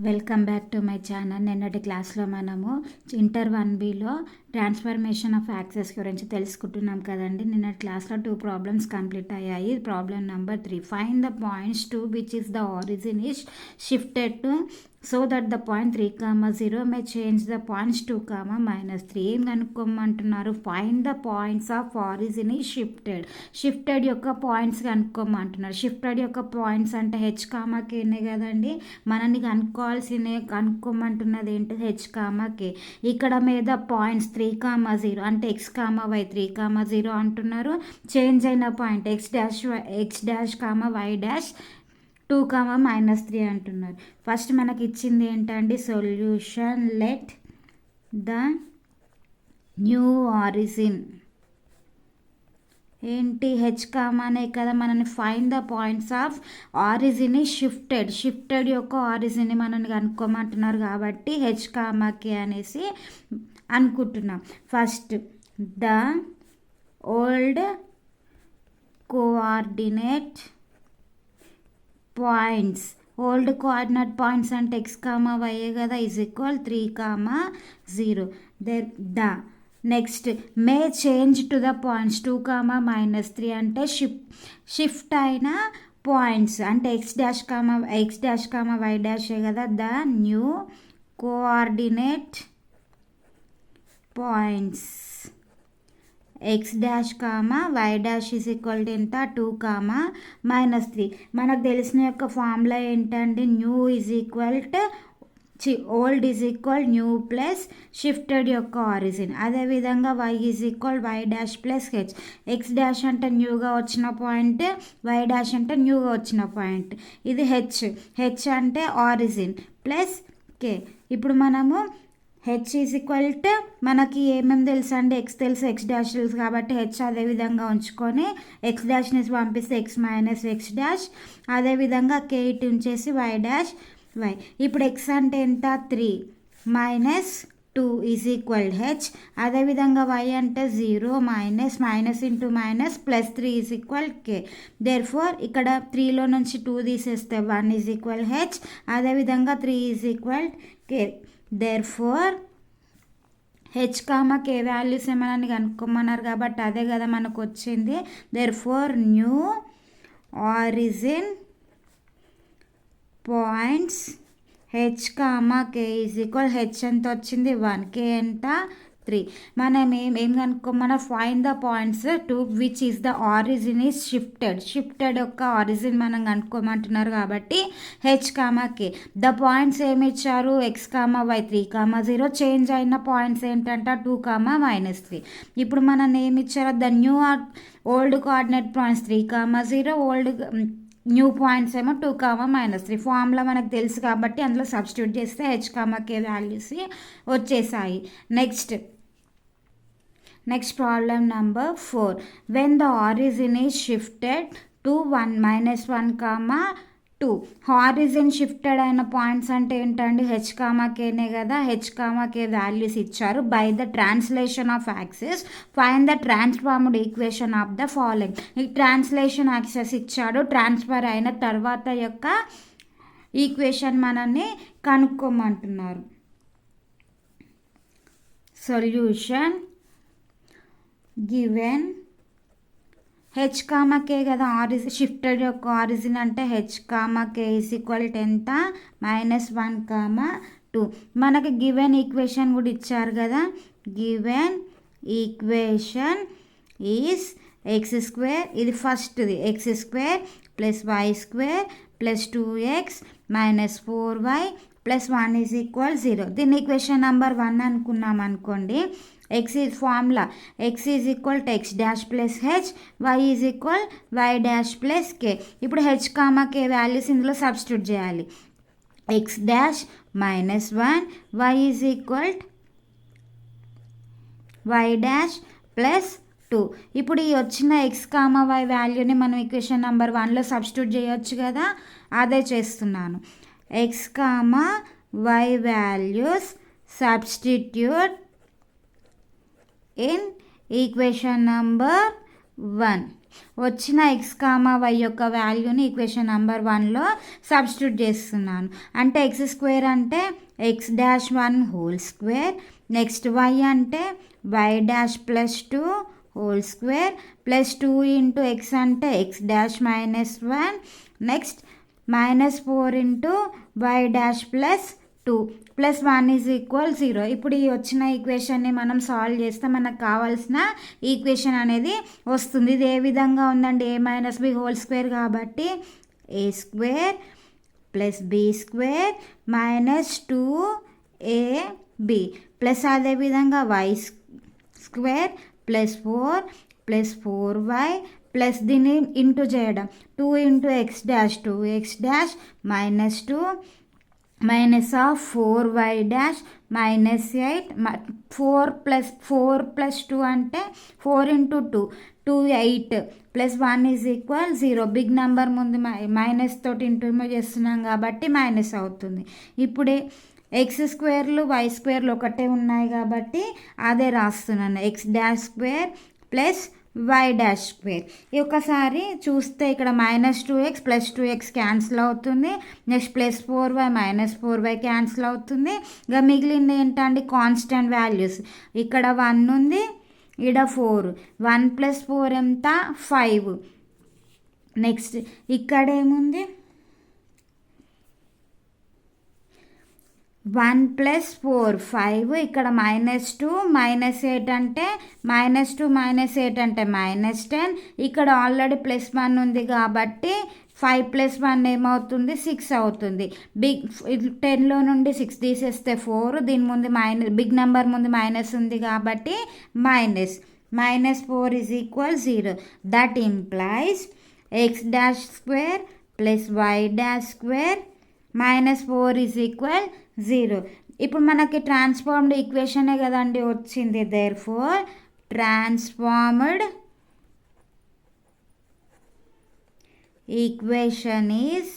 Welcome back to my channel నిన్నటి క్లాస్లో మనము ఇంటర్ వన్ బిలో ట్రాన్స్ఫర్మేషన్ ఆఫ్ యాక్సెస్ గురించి తెలుసుకుంటున్నాం కదండి. నిన్న క్లాస్లో టూ ప్రాబ్లమ్స్ కంప్లీట్ అయ్యాయి. Problem number three. Find the points to which is the origin is shifted to so that the point three comma zero may change the points two comma minus three ఏం కనుక్కోమంటున్నారు? Find the points of origin ఈ shifted shifted యొక్క points కనుక్కోమంటున్నారు. Shifted యొక్క points అంటే H కామాకేనే కదండి. మనని కనుక్కోవాల్సిన కనుక్కోమంటున్నది ఏంటి? హెచ్ కామాకే ఇక్కడ మీద పాయింట్స్ త్రీ కామా జీరో అంటే X comma Y three comma zero అంటున్నారు. చేంజ్ అయిన point X dash X dash comma Y dash two comma minus three అంటున్నారు. ఫస్ట్ మనకి ఇచ్చింది ఏంటండి? Solution let the new origin. ఏంటి? హెచ్ కామానే కదా మనని find the points of origin shifted. Shifted యొక్క ఆరిజిన్ మనని కనుక్కోమంటున్నారు కాబట్టి హెచ్ కామాకి అనేసి అనుకుంటున్నాం. First the old coordinate points. Old coordinate points అంటే ఎక్స్ కామా వైఏ కదా? Is equal three comma zero there the. Next may change to the points two comma minus three అంటే షిఫ్ట్ షిఫ్ట్ అయిన పాయింట్స్ అంటే X dash comma X dash comma Y dash కదా? The new coordinate points X dash comma Y dash is equal to ఎంత? Two comma minus three మనకు తెలిసిన యొక్క formula ఏంటంటే new is equal to చి old is equal new plus shifted యొక్క origin అదేవిధంగా Y is equal Y dash plus H X dash అంటే న్యూగా వచ్చిన పాయింట్ వై డాష్ అంటే న్యూగా వచ్చిన పాయింట్ ఇది హెచ్ హెచ్ అంటే ఆరిజిన్ ప్లస్ కే ఇప్పుడు మనము హెచ్ ఈజ్ ఈక్వల్ టు మనకి ఏమేమి తెలుసు అండి ఎక్స్ తెలుసు ఎక్స్ డాష్ తెలుసు కాబట్టి హెచ్ అదే విధంగా ఉంచుకొని ఎక్స్ డాష్ని పంపిస్తే ఎక్స్ మైనస్ ఎక్స్ డాష్ అదేవిధంగా కే ఇటు ఉంచేసి వై డాష్ వై ఇప్పుడు ఎక్స్ అంటే ఎంత? Three minus two is equal H అదేవిధంగా వై అంటే zero minus minus into minus plus three is equal K therefore ఇక్కడ త్రీలో నుంచి టూ తీసేస్తే వన్ ఈజ్ ఈక్వల్ హెచ్ అదేవిధంగా three is equal K therefore H comma K values ఏమన్నా కనుక్కోమన్నారు కాబట్టి అదే కదా మనకు వచ్చింది therefore new origin points H comma K is equal H ఎంత వచ్చింది వన్ కే ఎంత? త్రీ. మనం ఏం ఏం కనుక్కో మన find the points to which is the origin is shifted shifted యొక్క ఆరిజిన్ మనం కనుక్కోమంటున్నారు కాబట్టి H comma K the points ఏమి ఇచ్చారు? X comma Y three comma zero change అయిన పాయింట్స్ ఏంటంటే? టూ కామా మైనస్ త్రీ ఇప్పుడు మనం ఏమి ఇచ్చారో? The new old coordinate points three comma zero old new points ఏమో two comma minus three. Formula మనకు తెలుసు కాబట్టి అందులో సబ్స్టిట్యూట్ చేస్తే హెచ్ కామా కే వాల్యూస్ వచ్చేసాయి. Next next problem number four when the origin is shifted to one minus one comma two. Origin shifted అయిన points అంటే ఏంటండి? హెచ్ కామాకేనే కదా. హెచ్ కామాకే వాల్యూస్ ఇచ్చారు. By the translation of axes find the transformed equation of the following ఈ translation axes ఇచ్చాడు. Transfer అయిన తర్వాత యొక్క ఈక్వేషన్ మనల్ని కనుక్కోమంటున్నారు. Solution given H comma K కదా ఆరిజిన్ షిఫ్టెడ్ యొక్క ఆరిజిన్ అంటే H comma K is equal ఎంత మైనస్ వన్ కామా టూ మనకి గివెన్ ఈక్వేషన్ కూడా ఇచ్చారు కదా. Given equation is X square ఇది ఫస్ట్ది X square plus Y square plus two X minus four Y plus one is equal zero. దీన్ని equation number one అనుకున్నాం అనుకోండి. X is formula X is equal to X dash plus H Y is equal Y dash plus K ఇప్పుడు H comma K values ఇందులో substitute చేయాలి. X dash minus one Y is equal Y dash plus two ఇప్పుడు ఈ వచ్చిన X comma y వాల్యూని మనం equation number వన్లో substitute చేయొచ్చు కదా? అదే చేస్తున్నాను. X comma y values substitute in equation number one వచ్చిన ఎక్స్ కామా వై యొక్క వాల్యూని ఈక్వేషన్ నెంబర్ వన్లో సబ్స్టిట్యూట్ చేస్తున్నాను. అంటే ఎక్స్ స్క్వేర్ అంటే x dash one whole square next y అంటే y dash plus two whole square plus two into x అంటే x dash minus one next minus four into y dash plus two plus one is equal zero ఇప్పుడు ఈ వచ్చిన ఈక్వేషన్ని మనం solve చేస్తే మనకు కావాల్సిన ఈక్వేషన్ అనేది వస్తుంది. ఇది ఏ విధంగా ఉందండి a minus b whole square కాబట్టి a square plus b square minus two a b plus అదేవిధంగా y square plus four plus four y plus దీన్ని ఇంటూ చేయడం. Two into x dash two x dash minus two minus of four y dash minus eight four plus four plus two అంటే four into two two eight plus one is equal zero big number ముందు minus తోటి into చేస్తున్నాం కాబట్టి minus అవుతుంది. ఇప్పుడే X స్క్వేర్లు why స్క్వేర్లు ఒకటే ఉన్నాయి కాబట్టి అదే రాస్తున్నాను. X dash square plus y dash square ఒకసారి చూస్తే ఇక్కడ minus two x plus two x cancel అవుతుంది. Next plus four y minus four y cancel అవుతుంది. ఇక మిగిలింది ఏంటండి? కాన్స్టెంట్ వాల్యూస్ ఇక్కడ వన్ ఉంది ఇక్కడ ఫోర్ వన్ ప్లస్ ఫోర్ ఎంత? ఫైవ్ నెక్స్ట్ ఇక్కడ వన్ ప్లస్ ఫోర్ ఫైవ్ ఇక్కడ మైనస్ టూ మైనస్ ఎయిట్ అంటే మైనస్ టూ మైనస్ ఎయిట్ అంటే మైనస్ టెన్. ఇక్కడ ఆల్రెడీ ప్లస్ వన్ ఉంది కాబట్టి ఫైవ్ ప్లస్ వన్ ఏమవుతుంది? సిక్స్ అవుతుంది. బిగ్ టెన్లో నుండి సిక్స్ తీసేస్తే ఫోర్ దీని ముందు మైనస్ బిగ్ నెంబర్ ముందు మైనస్ ఉంది కాబట్టి minus. Minus four is equal zero. That implies x dash square plus y dash square minus four is equal zero. ఇప్పుడు మనకి ట్రాన్స్ఫార్మ్డ్ ఈక్వేషనే కదండి వచ్చింది. Therefore transformed equation is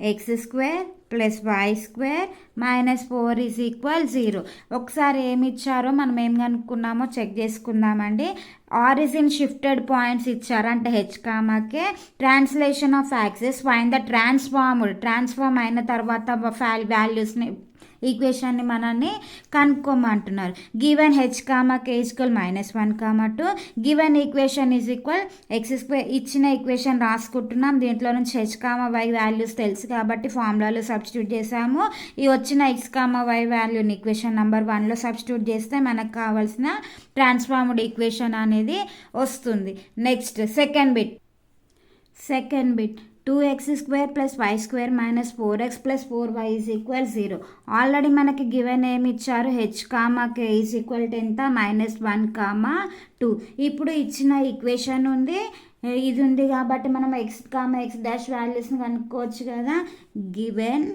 x square plus y square minus four is equal zero. ఒకసారి ఏమి ఇచ్చారో మనం ఏం కనుక్కున్నామో చెక్ చేసుకుందామండి. ఆరిజిన్ షిఫ్టెడ్ పాయింట్స్ ఇచ్చారు అంటే H కామాకే. Translation of axes fine the transformed transform అయిన తర్వాత వాల్యూస్ని ఈక్వేషన్ని మనల్ని కనుక్కోమంటున్నారు. Given H comma K equal minus one comma two. Given equation is equal. X ఇచ్చిన ఈక్వేషన్ రాసుకుంటున్నాం. దీంట్లో నుంచి హెచ్ కామా వై వాల్యూస్ తెలుసు కాబట్టి ఫార్ములాలో సబ్స్టిట్యూట్ చేసాము ఈ వచ్చిన ఎక్స్ కామా వై వాల్యూని ఈక్వేషన్ నెంబర్ వన్లో సబ్స్టిట్యూట్ చేస్తే మనకు కావాల్సిన ట్రాన్స్ఫార్మ్డ్ ఈక్వేషన్ అనేది వస్తుంది. Next second bit. Second bit. Two x square plus y square minus four x plus four y is equal zero already మనకి గివెన్ ఏమి ఇచ్చారు? H comma K is equal to ఎంత? Minus one comma two ఇప్పుడు ఇచ్చిన equation ఉంది. ఇది ఉంది కాబట్టి మనం ఎక్స్ కామా ఎక్స్ డాష్ వాల్యూస్ని కనుక్కోవచ్చు కదా. Given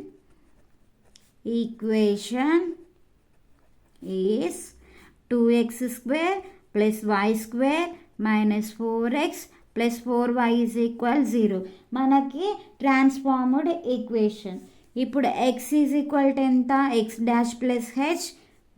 equation is two x square plus y square minus four x plus four y is equal zero. మనకి ట్రాన్స్ఫార్మ్డ్ ఈక్వేషన్. ఇప్పుడు ఎక్స్ ఈజ్ ఈక్వల్ టు ఎంత? X dash plus H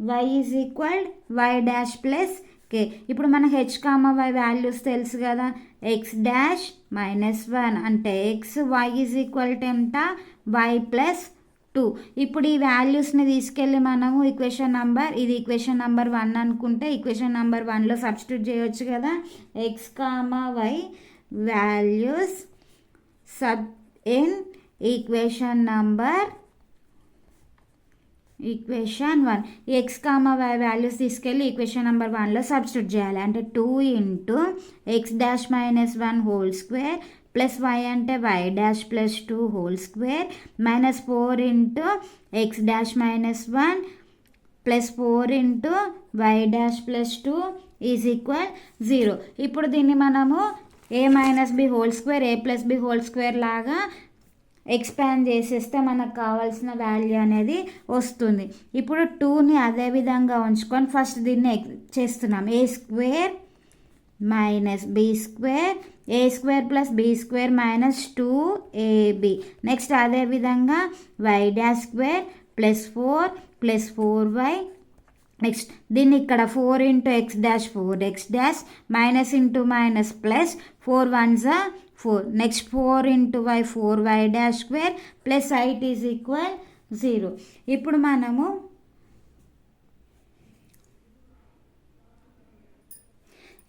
y is equal y dash plus K ఇప్పుడు మన H comma y values తెలుసు కదా? X dash minus one. అంటే x y is equal to ఎంత? Y plus two. ఇప్పుడు ఈ వాల్యూస్ని తీసుకెళ్ళి మనము ఈక్వేషన్ నంబర్ ఇది ఈక్వేషన్ నంబర్ వన్ అనుకుంటే ఈక్వేషన్ నంబర్ వన్లో సబ్స్టిట్యూట్ చేయొచ్చు కదా. X comma y values sub in equation number equation one x comma y values తీసుకెళ్ళి ఈక్వేషన్ నెంబర్ వన్లో సబ్స్టిట్యూట్ చేయాలి. అంటే two into x dash minus one whole square plus y అంటే y dash plus two whole square minus four into x dash minus one plus four into y dash plus two is equal zero. ఇప్పుడు దీన్ని మనము a minus b whole square a plus b whole square లాగా expand చేసేస్తే మనకు కావాల్సిన value అనేది వస్తుంది. ఇప్పుడు టూని అదే విధంగా ఉంచుకొని ఫస్ట్ దీన్ని చేస్తున్నాం. A square minus b square a square plus b square minus two a b next అదేవిధంగా y dash square plus four plus four y next దీన్ని ఇక్కడ four into x dash four x dash minus into minus plus four one జా four next four into y four y dash square plus eight is equal zero ఇప్పుడు మనము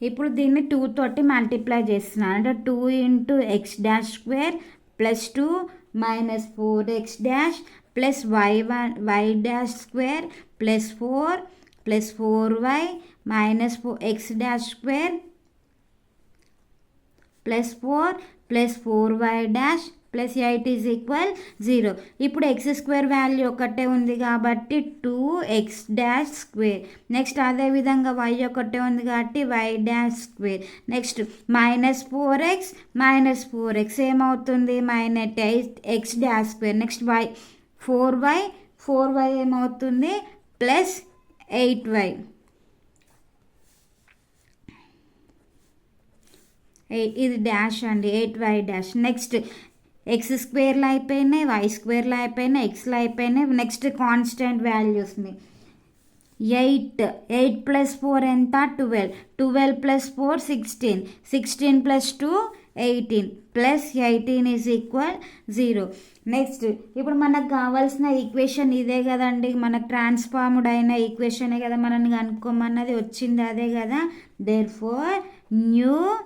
ఇప్పుడు దీన్ని two తోటి multiply చేస్తున్నాను అంటే two into x dash square plus two minus four x dash plus y one y dash square plus four plus four y minus four x dash square plus four plus four y dash plus eight is equal zero. ఇప్పుడు x square value ఒకటే ఉంది కాబట్టి two x dash square. Next అదేవిధంగా y ఒకటే ఉంది కాబట్టి y dash square. Next minus four x minus four x ఏమవుతుంది? Minus eight x dash square. Next y four y four y ఏమవుతుంది? Plus eight y. ఇది డాష్ అండి eight y dash. Next x స్క్వేర్లో అయిపోయినాయి y స్క్వేర్లో అయిపోయినాయి ఎక్స్లో అయిపోయినాయి next constant వాల్యూస్ని ఎయిట్ ఎయిట్ ప్లస్ ఫోర్ ఎంత? Twelve twelve plus four sixteen sixteen plus two eighteen plus eighteen is equal zero next ఇప్పుడు మనకు కావాల్సిన ఈక్వేషన్ ఇదే కదండి. మనకు ట్రాన్స్ఫార్మ్డ్ అయిన ఈక్వేషనే కదా మనల్ని కనుక్కోమన్నది? వచ్చింది అదే కదా. Therefore new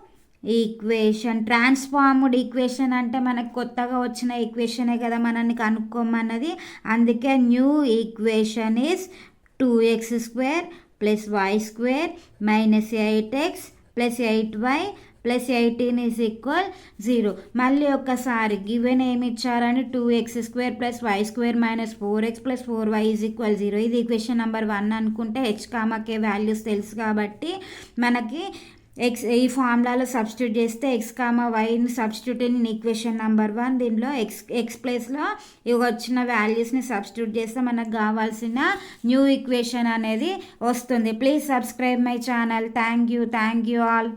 equation transformed equation అంటే మనకు కొత్తగా వచ్చిన ఈక్వేషనే కదా మనల్ని కనుక్కోమన్నది. అందుకే new equation is two x square plus y square minus eight x plus eight y plus eighteen is equal zero. మళ్ళీ ఒక్కసారి గివెన్ ఏమి ఇచ్చారని two x square plus y square minus four x plus four y is equal zero. ఇది equation number one అనుకుంటే H కామాకే values తెలుసు కాబట్టి మనకి X ఈ ఫార్ములాలో సబ్స్టిట్యూట్ చేస్తే x comma వైని substitute in equation number one దీనిలో ఎక్స్ ఎక్స్ ప్లేస్లో ఇవి వచ్చిన వాల్యూస్ని సబ్స్టిట్యూట్ చేస్తే మనకు కావాల్సిన న్యూ ఈక్వేషన్ అనేది వస్తుంది. Please subscribe my channel thank you thank you all